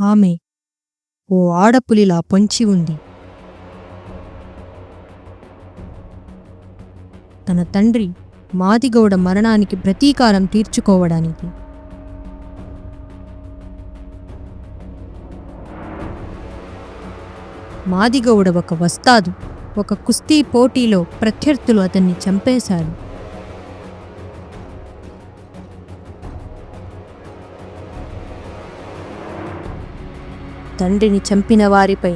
ఆమె ఓ ఆడపులిలా పొంచి ఉంది. తన తండ్రి మాదిగౌడ మరణానికి ప్రతీకారం తీర్చుకోవడానికి. మాదిగౌడ ఒక వస్తాదు ఒక కుస్తీ పోటీలో ప్రత్యర్థులు అతన్ని చంపేశాడు తండ్రిని చంపిన వారిపై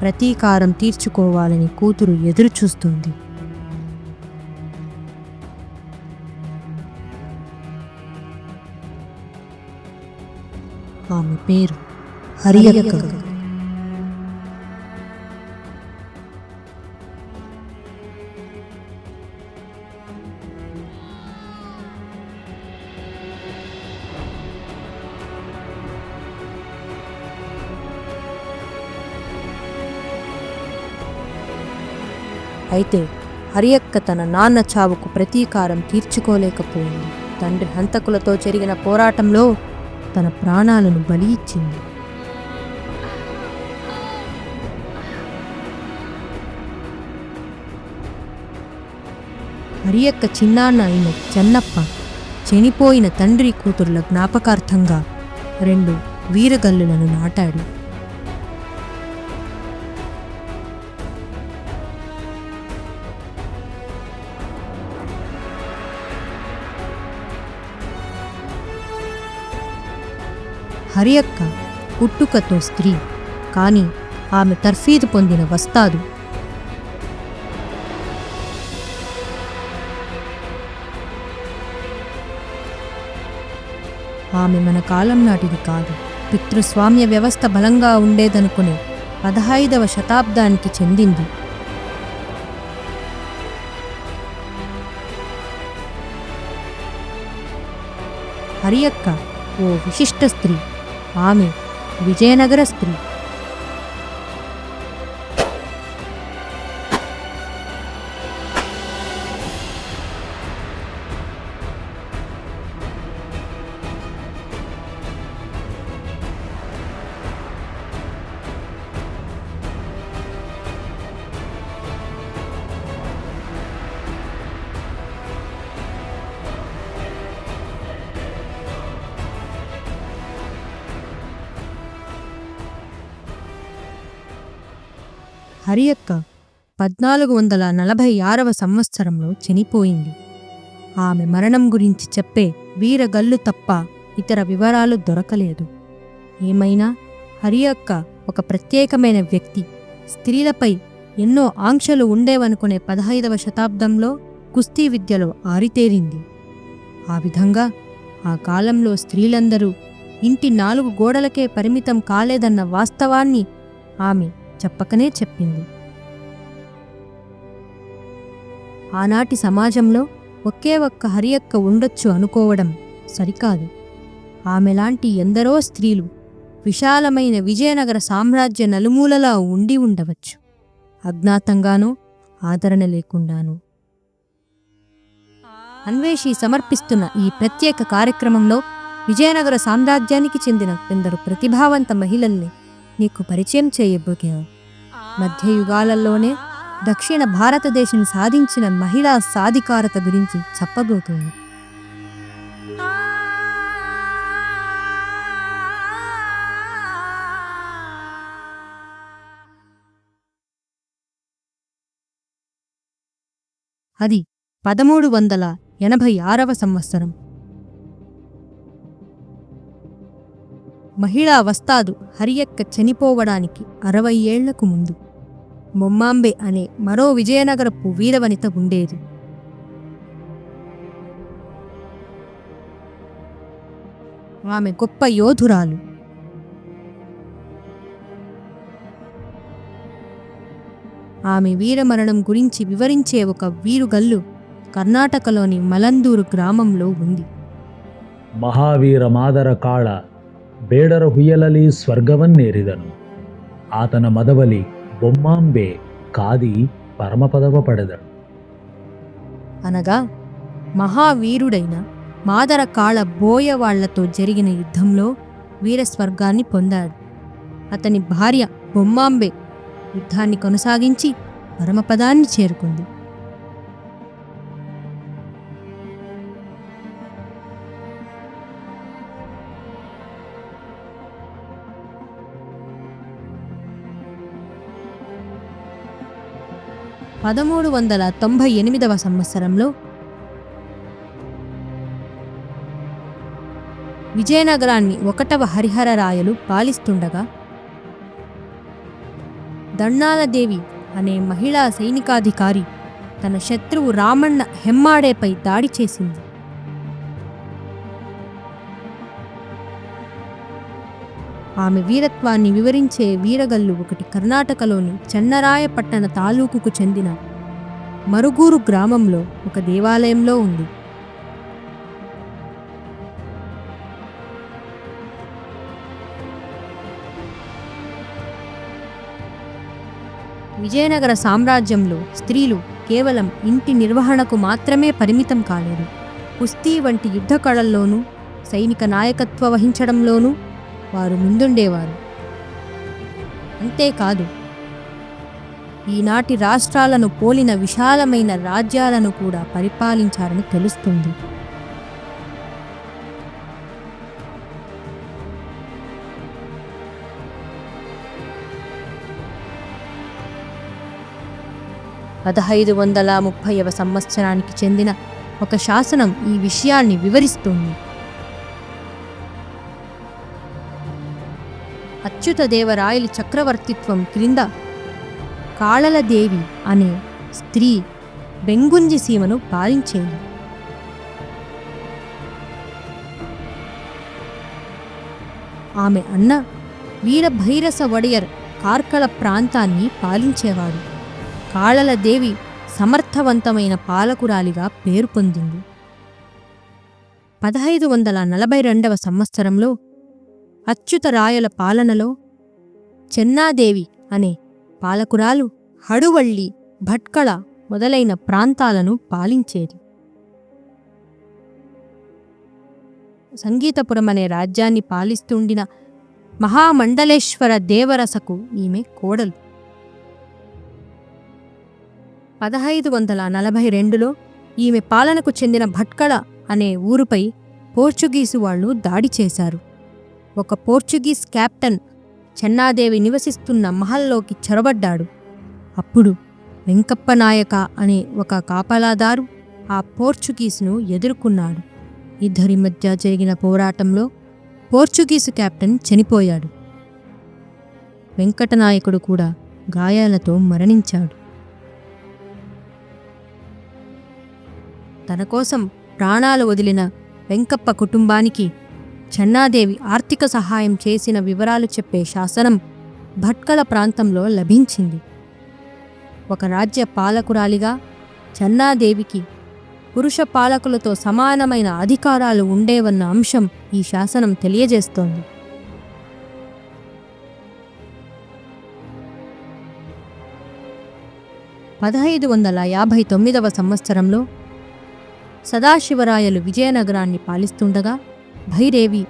ప్రతీకారం తీర్చుకోవాలని కూతురు ఎదురుచూస్తుంది. ఆమె పేరు హరియక్క అయితే హరియక్క తన నాన్న చావుకు ప్రతీకారం తీర్చుకోలేకపోయింది. తండ్రి హంతకులతో జరిగిన పోరాటంలో తన ప్రాణాలను బలి ఇచ్చింది హరియక్క చిన్నాన్న అయిన చెన్నప్ప చనిపోయిన తండ్రి కూతురుల జ్ఞాపకార్థంగా రెండు వీరగల్లులను నాటాడు. హరియక్క పుట్టుకతో స్త్రీ కానీ ఆమె తర్ఫీదు పొందిన వస్తాదు. ఆమె మన కాలం నాటిది కాదు. పితృస్వామ్య వ్యవస్థ బలంగా ఉండేదనుకునే పదహైదవ శతాబ్దానికి చెందింది. హరియక్క ఓ విశిష్ట స్త్రీ. ఆమె విజయనగర స్త్రీ. హరియక్క పద్నాలుగు వందల నలభై ఆరవ సంవత్సరంలో చనిపోయింది. ఆమె మరణం గురించి చెప్పే వీరగల్లు తప్ప ఇతర వివరాలు దొరకలేదు. ఏమైనా హరియక్క ఒక ప్రత్యేకమైన వ్యక్తి స్త్రీలపై ఎన్నో ఆంక్షలు ఉండేవనుకునే పదహైదవ శతాబ్దంలో కుస్తీ విద్యలో ఆరితేరింది. ఆ విధంగా ఆ కాలంలో స్త్రీలందరూ ఇంటి నాలుగు గోడలకే పరిమితం కాలేదన్న వాస్తవాన్ని ఆమె చెప్పకనే చెప్పింది. ఆనాటి సమాజంలో ఒకే ఒక్క హరియక్క ఉండొచ్చు అనుకోవడం సరికాదు. ఆమెలాంటి ఎందరో స్త్రీలు విశాలమైన విజయనగర సామ్రాజ్య నలుమూలలా ఉండి ఉండవచ్చు. అజ్ఞాతంగానో ఆదరణ లేకుండాను. అన్వేషి సమర్పిస్తున్న ఈ ప్రత్యేక కార్యక్రమంలో విజయనగర సామ్రాజ్యానికి చెందిన కొందరు ప్రతిభావంత మహిళల్ని నీకు పరిచయం చేయబోగా మధ్యయుగాలలోనే దక్షిణ భారతదేశం సాధించిన మహిళా సాధికారత గురించి చెప్పబోతుంది. అది పదమూడు వందల ఎనభై ఆరవ సంవత్సరం. మహిళా వస్తాదు హరియక్క చనిపోవడానికి అరవై ఏళ్ళకు ముందు. మొమ్మాంబే అనే మరో విజయనగరపు వీరవనిత ఉండేది. ఆమె గొప్ప యోధురాలు. ఆమె వీరమరణం గురించి వివరించే ఒక వీరుగల్లు కర్ణాటకలోని మలందూరు గ్రామంలో ఉంది. మహావీర మాదర కాళ బేడర ಹುಯ್ಯಲಲಿ స్వర్గవన్నేరిదను ఆతన మదవలి బొమ్మాంబే కాది పరమపదవ పడదడు అనగా మహావీరుడైన మాదర కాళ బోయ వాళ్ళతో జరిగిన యుద్ధంలో వీరస్వర్గాన్ని పొందాడు. అతని భార్య బొమ్మాంబే యుద్ధాన్ని కొనసాగించి పరమపదాన్ని చేరుకుంది. పదమూడు వందల తొంభై ఎనిమిదవ సంవత్సరంలో విజయనగరాన్ని ఒకటవ హరిహర రాయలు పాలిస్తుండగా దణ్ణాలదేవి అనే మహిళా సైనికాధికారి తన శత్రువు రామన్న హెమ్మాడేపై దాడి చేసింది. ఆమె వీరత్వాన్ని వివరించే వీరగల్లు ఒకటి కర్ణాటకలోని చెన్నరాయపట్టణ తాలూకుకు చెందిన మరుగురు గ్రామంలో ఒక దేవాలయంలో ఉంది. విజయనగర సామ్రాజ్యంలో స్త్రీలు కేవలం ఇంటి నిర్వహణకు మాత్రమే పరిమితం కాలేదు. కుస్తీ వంటి యుద్ధ కళల్లోనూ సైనిక నాయకత్వ వహించడంలోనూ వారు ముందుండేవారు. అంతేకాదు ఈనాటి రాష్ట్రాలను పోలిన విశాలమైన రాజ్యాలను కూడా పరిపాలించారని తెలుస్తుంది. పదహైదు వందల ముప్పైవ సంవత్సరానికి చెందిన ఒక శాసనం ఈ విషయాన్ని వివరిస్తుంది. అచ్యుతదేవరాయలి చక్రవర్తిత్వం క్రింద కాళలదేవి అనే స్త్రీ బెంగుంజి సీమను పాలించేది. ఆమె అన్న వీరభైరస వడియర్ కార్కళ ప్రాంతాన్ని పాలించేవాడు. కాళలదేవి సమర్థవంతమైన పాలకురాలిగా పేరు పొందింది. పదహైదు వందల నలభై రెండవ సంవత్సరంలో అచ్యుతరాయల పాలనలో చెన్నాదేవి అనే పాలకురాలు హడువళ్ళి భట్కళ మొదలైన ప్రాంతాలను పాలించేది. సంగీతపురం అనే రాజ్యాన్ని పాలిస్తుండిన మహామండలేశ్వర దేవరసకు ఈమె కోడలు. పదహైదు వందల నలభై రెండులో ఈమె పాలనకు చెందిన భట్కళ అనే ఊరుపై పోర్చుగీసు వాళ్ళు దాడి చేశారు. ఒక పోర్చుగీస్ కెప్టెన్ చెన్నాదేవి నివసిస్తున్న మహల్లోకి చొరబడ్డాడు. అప్పుడు వెంకప్ప నాయక అనే ఒక కాపలాదారు ఆ పోర్చుగీస్ను ఎదుర్కొన్నాడు. ఇద్దరి మధ్య జరిగిన పోరాటంలో పోర్చుగీసు కెప్టెన్ చనిపోయాడు. వెంకటనాయకుడు కూడా గాయాలతో మరణించాడు. తన కోసం ప్రాణాలు వదిలిన వెంకప్ప కుటుంబానికి చెన్నాదేవి ఆర్థిక సహాయం చేసిన వివరాలు చెప్పే శాసనం భట్కల ప్రాంతంలో లభించింది. ఒక రాజ్య పాలకురాలిగా చెన్నాదేవికి పురుష పాలకులతో సమానమైన అధికారాలు ఉండేవన్న అంశం ఈ శాసనం తెలియజేస్తోంది. పదహైదు వందల యాభై తొమ్మిదవ సంవత్సరంలో సదాశివరాయలు విజయనగరాన్ని పాలిస్తుండగా భైరేవి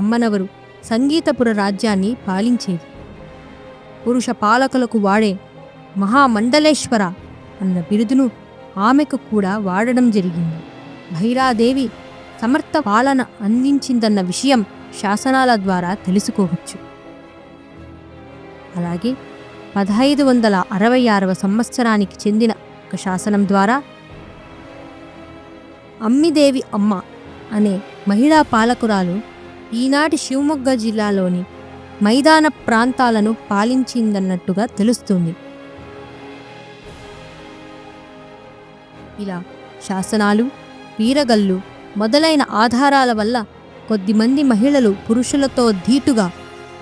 అమ్మనవరు సంగీతపుర రాజ్యాన్ని పాలించేది. పురుష పాలకులకు వాడే మహామండలేశ్వర అన్న బిరుదును ఆమెకు కూడా వాడడం జరిగింది. భైరాదేవి సమర్థ పాలన అందించిందన్న విషయం శాసనాల ద్వారా తెలుసుకోవచ్చు. అలాగే పదహైదు వందల అరవై ఆరవ సంవత్సరానికి చెందిన ఒక శాసనం ద్వారా అమ్మిదేవి అమ్మ అనే మహిళా పాలకురాలు ఈనాటి శివమొగ్గ జిల్లాలోని మైదాన ప్రాంతాలను పాలించిందన్నట్టుగా తెలుస్తుంది. ఇలా శాసనాలు వీరగల్లు మొదలైన ఆధారాల వల్ల కొద్దిమంది మహిళలు పురుషులతో ధీటుగా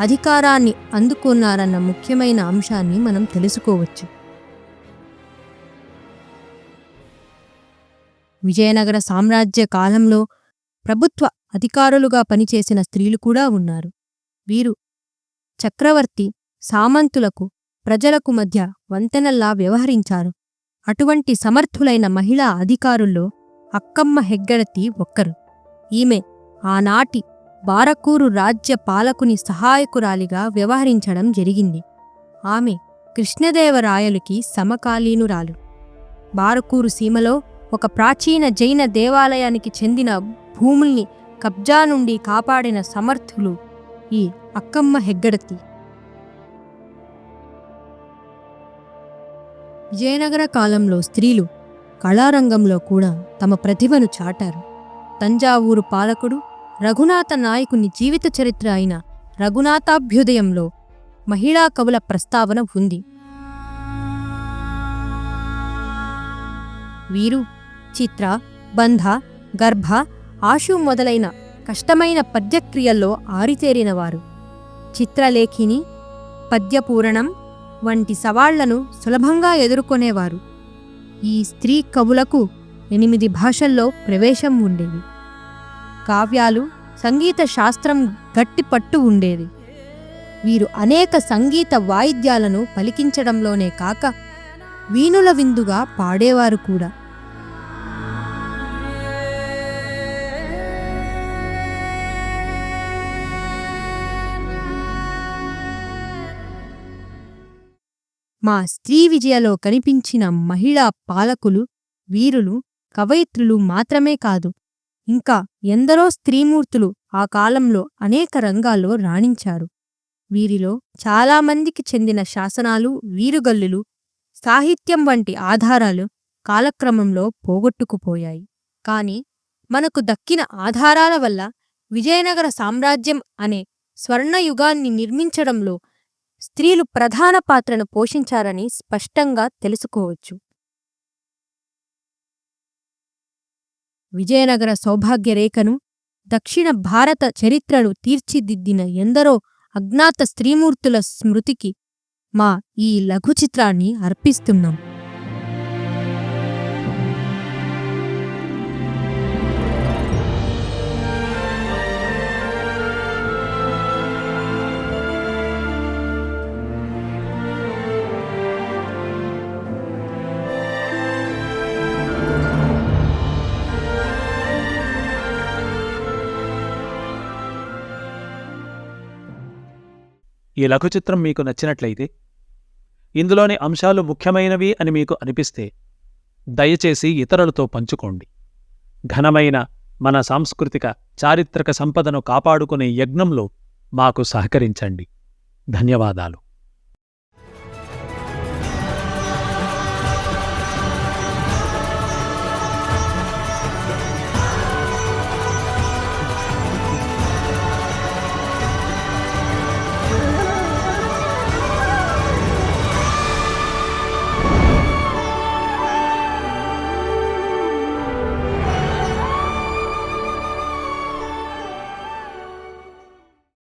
అధికారాన్ని అందుకున్నారన్న ముఖ్యమైన అంశాన్ని మనం తెలుసుకోవచ్చు. విజయనగర సామ్రాజ్య కాలంలో ప్రభుత్వ అధికారులుగా పనిచేసిన స్త్రీలు కూడా ఉన్నారు. వీరు చక్రవర్తి సామంతులకు ప్రజలకు మధ్య వంతెనల్లా వ్యవహరించారు. అటువంటి సమర్థులైన మహిళా అధికారుల్లో అక్కమ్మ హెగ్గడతి ఒక్కరు. ఈమె ఆనాటి బారకూరు రాజ్య పాలకుని సహాయకురాలిగా వ్యవహరించడం జరిగింది. ఆమె కృష్ణదేవరాయలుకి సమకాలీనురాలు. బారకూరు సీమలో ఒక ప్రాచీన జైన దేవాలయానికి చెందిన భూముల్ని కబ్జా నుండి కాపాడిన సమర్థులు ఈ అక్కమ్మ హెగ్గడతి. విజయనగర కాలంలో స్త్రీలు కళారంగంలో కూడా తమ ప్రతిభను చాటారు. తంజావూరు పాలకుడు రఘునాథ నాయకుని జీవిత చరిత్ర అయిన రఘునాథాభ్యుదయంలో మహిళా కవుల ప్రస్తావన ఉంది. వీరు చిత్ర బంధ గర్భ ఆశు మొదలైన కష్టమైన పద్యక్రియల్లో ఆరితేరినవారు. చిత్రలేఖిని పద్యపూరణం వంటి సవాళ్ళను సులభంగా ఎదుర్కొనేవారు. ఈ స్త్రీ కవులకు ఎనిమిది భాషల్లో ప్రవేశం ఉండేది. కావ్యాలు సంగీత శాస్త్రం గట్టి పట్టు ఉండేది. వీరు అనేక సంగీత వాయిద్యాలను పలికించడంలోనే కాక వీణుల విందుగా పాడేవారు కూడా. మా స్త్రీ విజయలో కనిపించిన మహిళా పాలకులు వీరులు కవయిత్రులు మాత్రమే కాదు ఇంకా ఎందరో స్త్రీమూర్తులు ఆ కాలంలో అనేక రంగాల్లో రాణించారు. వీరిలో చాలామందికి చెందిన శాసనాలు వీరుగల్లులు సాహిత్యం వంటి ఆధారాలు కాలక్రమంలో పోగొట్టుకుపోయాయి. కాని మనకు దక్కిన ఆధారాల వల్ల విజయనగర సామ్రాజ్యం అనే స్వర్ణయుగాన్ని నిర్మించడంలో స్త్రీలు ప్రధాన పాత్రను పోషించారని స్పష్టంగా తెలుసుకోవచ్చు. విజయనగర సౌభాగ్యరేఖను దక్షిణ భారత చరిత్రను తీర్చిదిద్దిన ఎందరో అజ్ఞాత స్త్రీమూర్తుల స్మృతికి మా ఈ లఘు చిత్రాన్ని అర్పిస్తున్నాం. ఈ లఘుచిత్రం మీకు నచ్చినట్లయితే ఇందులోని అంశాలు ముఖ్యమైనవి అని మీకు అనిపిస్తే దయచేసి ఇతరులతో పంచుకోండి. ఘనమైన మన సాంస్కృతిక చారిత్రక సంపదను కాపాడుకునే యజ్ఞంలో మాకు సహకరించండి. ధన్యవాదాలు.